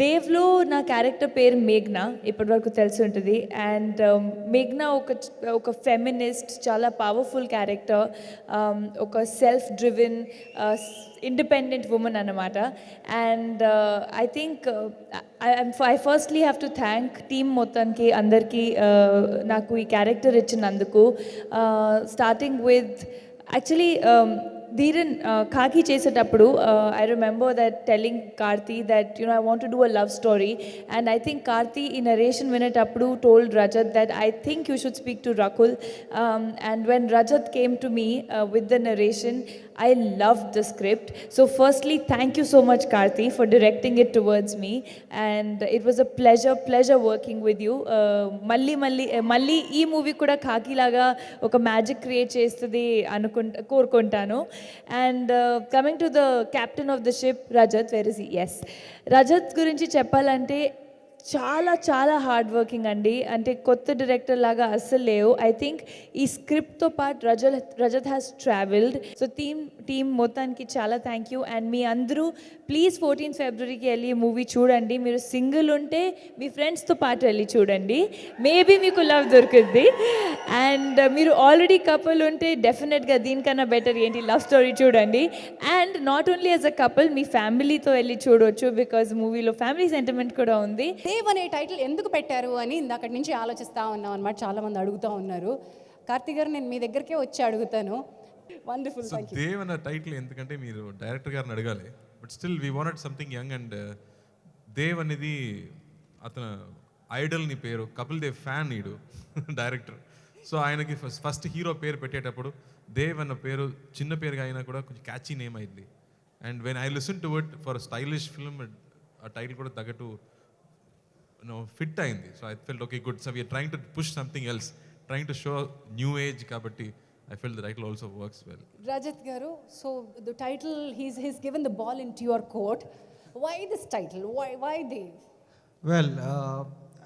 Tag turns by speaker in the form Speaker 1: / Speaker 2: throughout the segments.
Speaker 1: దేవ్లో నా క్యారెక్టర్ పేరు మేఘ్నా ఇప్పటివరకు తెలిసి ఉంటుంది. అండ్ um, మేఘ్నా ఒక ఒక ఫెమినిస్ట్ చాలా పవర్ఫుల్ క్యారెక్టర్ um, ఒక సెల్ఫ్ డ్రివెన్ ఇండిపెండెంట్ ఉమెన్ అన్నమాట. And I think I firstly have to thank team మొత్తానికి అందరికీ uh, నాకు ఈ క్యారెక్టర్ ఇచ్చినందుకు. Starting with actually Dheeran Khakee చేసేటప్పుడు I remember that telling Karthi that you know I want do a love story and I think Karthi ఈ narration వినేటప్పుడు told Rajat that I think you should speak to Rakul and when Rajat came to me with the narration I loved the script. So, firstly, thank you so much, Karthi, for directing it towards me. And it was a pleasure, pleasure working with you. Uh, మళ్ళీ మళ్ళీ uh, మళ్ళీ ఈ movie కూడా ఖాకీ లాగా ఒక magic create చేస్తుంది అనుకుంటా కోరుకుంటాను and coming to the captain of the ship Rajat where is yes Rajat గురించి చెప్పాలంటే చాలా చాలా హార్డ్ వర్కింగ్ అండి. అంటే కొత్త డైరెక్టర్ లాగా అస్సలు లేవు. ఐ థింక్ ఈ స్క్రిప్ట్తో పాటు రజ Rajat has travelled so team team మొత్తానికి చాలా థ్యాంక్ యూ అండ్ మీ అందరూ ప్లీజ్ ఫోర్టీన్ ఫిబ్రవరికి వెళ్ళి మూవీ చూడండి. మీరు సింగిల్ ఉంటే మీ ఫ్రెండ్స్తో పాటు వెళ్ళి చూడండి. మేబీ మీకు లవ్ దొరుకుద్ది. అండ్ uh, మీరు ఆల్రెడీ కపుల్ ఉంటే డెఫినెట్గా దీనికన్నా బెటర్ ఏంటి? లవ్ స్టోరీ చూడండి. And not only as a couple మీ ఫ్యామిలీతో వెళ్ళి చూడవచ్చు బికాజ్ మూవీలో ఫ్యామిలీ సెంటిమెంట్ కూడా ఉంది.
Speaker 2: దేవ్ అనే టైటిల్ ఎందుకు పెట్టారు అని ఇందాకటి నుంచి ఆలోచిస్తూ ఉన్నాం అనమాట చాలా మంది అడుగుతూ ఉన్నారు. కార్తీక్ గారు నేను మీ దగ్గరికే వచ్చి అడుగుతాను. వండర్ఫుల్
Speaker 3: సో దేవ్ అన్న టైటిల్ ఎందుకంటే మీరు డైరెక్టర్ గారిని అడగాలి. But still we want something young and Dev అనేది అతను ఐడల్ని పేరు కపిల్ దేవ్ ఫ్యాన్ నీడు డైరెక్టర్ సో ఆయనకి ఫస్ట్ ఫస్ట్ హీరో పేరు పెట్టేటప్పుడు దేవ్ అన్న పేరు చిన్న పేరుగా అయినా కూడా కొంచెం క్యాచీ నేమ్ అయింది. And when I listen to it for stylish film ఆ టైటిల్ కూడా తగ్గట్టు నో ఫిట్ అయింది so I felt okay good so we are trying to push something else trying to show new age కాబట్టి I fell the title also works well
Speaker 2: Rajat గారు so the title he's he's given the ball in to your court why this title why why Dev
Speaker 4: Well, uh,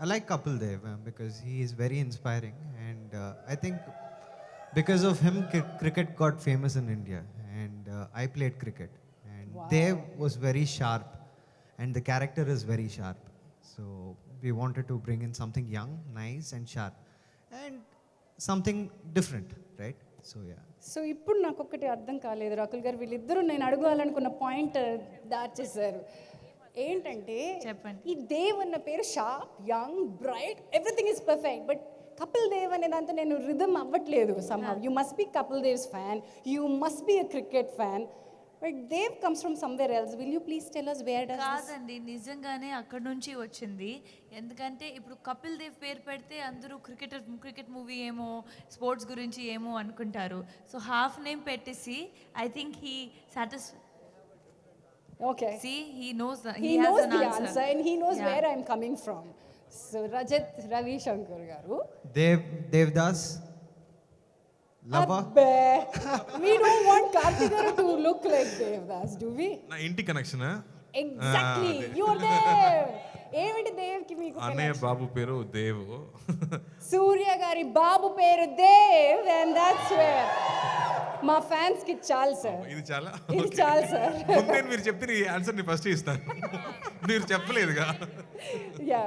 Speaker 4: I like Kapil Dev uh, because he is very inspiring, and uh, I think because of him, cri- cricket got famous in India, and uh, I played cricket, and Dev was very sharp, and the character is very sharp. So we wanted to bring in something young, nice, and sharp, and something different, right? So yeah.
Speaker 2: So ఇప్పుడు నాకు ఒక్కటి అర్థం కాలేదు. రాకుల్ గారు వీళ్ళిద్దరూ నేను అడగాలనుకున్న point దాచేశారు ఏంటంటే
Speaker 1: చెప్పండి.
Speaker 2: ఈ దేవ్ అన్న పేరు sharp young bright everything is perfect but Kapil Dev అనే దాంతో నేను రిధమ్ అవ్వట్లేదు somehow you must be Kapil Dev's fan you must be a cricket fan but Dev comes from somewhere else will you please tell us where does
Speaker 1: కాదండి నిజంగానే అక్కడ నుంచి వచ్చింది. ఎందుకంటే ఇప్పుడు కపిల్ దేవ్ పేరు పెడితే అందరూ క్రికెటర్ క్రికెట్ మూవీ ఏమో స్పోర్ట్స్ గురించి ఏమో అనుకుంటారు. సో హాఫ్ నేమ్ పెట్టేసి I think he సాటిస్
Speaker 2: okay
Speaker 1: see he knows
Speaker 2: he knows the answer. and he knows where I'm coming from. So Rajat Ravi Shankar garu.
Speaker 4: Dev Devdas,
Speaker 2: we don't want Karthik garu to look like Devdas, do we?
Speaker 3: నా ఇంటి connection
Speaker 2: Exactly. You're there. ఏమిటి దేవ్కి మీకు
Speaker 3: అన్నయ్య బాబు పేరు దేవ్.
Speaker 2: సూర్య గారి బాబు పేరు Dev and that's where మా ఫ్యాన్స్కి చాలు సార్
Speaker 3: ఇది చాలా
Speaker 2: ఇది చాలు సార్
Speaker 3: ముందే మీరు చెప్తే నీ ఆన్సర్ని ఫస్ట్ ఇస్తాను. మీరు చెప్పలేదుగా.
Speaker 2: యా